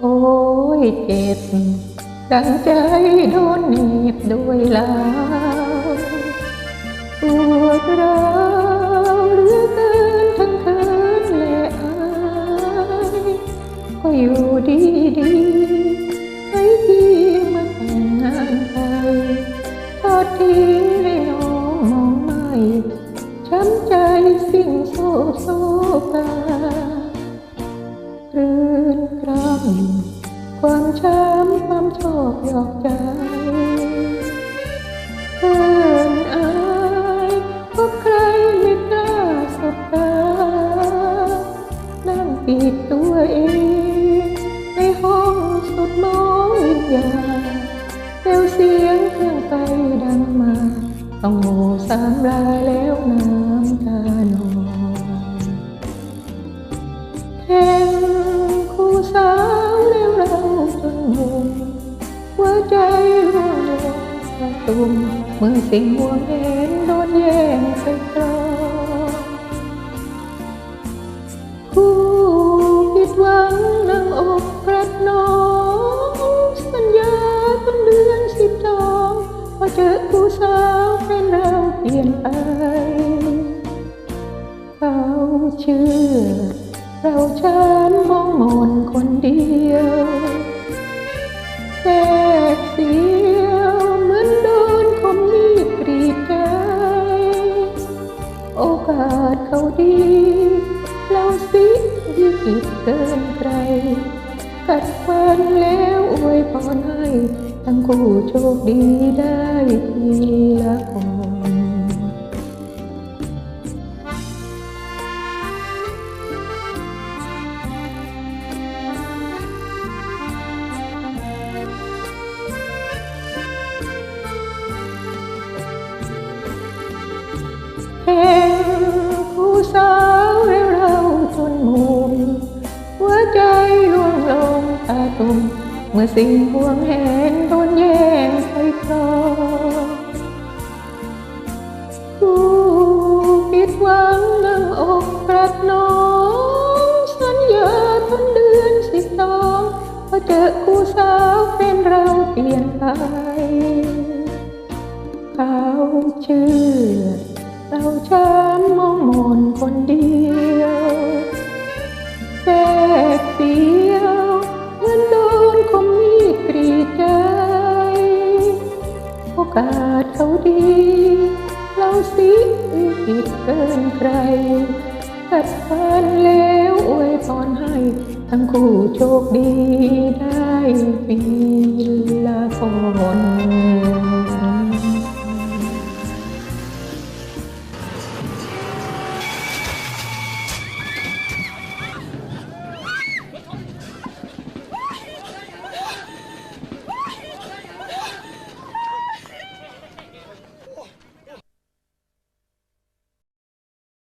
โอ้ยเจ็บ ดังใจโดนหนีบด้วยลาวปวดร้าวเหลือเกินทั้งคืนและอายก็อยู่ดีดีให้พี่มาแต่งงานไปทอดทิ้งให้น้องมองไม่ช้ำใจสิ่งโศกโศกา ความช้ำความชอบหยอกใจเพื่อนอายพบใครไม่กล้าสบตา นั่งปิดตัวเอง ในห้องสุดมองวิญญาณเร็วเสียงเครื่องไฟดังมา ต้องโมสามรายแล้วน้ำตานองแค่ หัวใจร่วงลงกระตุ่มเมื่อสิ่งห่วงเห็นโดนแย่งใส่กรองคู่ผิดหวังนั่งอกกระนองสัญญาต้นเดือนสิบสองพอเจอคู่สาวเป็นเราเปลี่ยนไปเขาเชื่อเราฉันมองมนคนเดียว เขาดีเราสิวิกฤตเกินใคร กัดฟันแล้วอวยพรให้ทั้งคู่โชคดีได้ เมื่อสิ่งห่วงเห็นโดนแย่งไปครองผู้ผิดหวังนั่งอกกระนองสัญญาต้นเดือนสิบสองพอเจอคู่สาวเป็นเราเปลี่ยนไป เขาเชื่อเราช้ำมองมนคนเดียว อกาสเขาดี เราสิผิดเกินใครกัดฟันแล้วอวยพรให้ ทั้งคู่โชคดีได้ปีละคน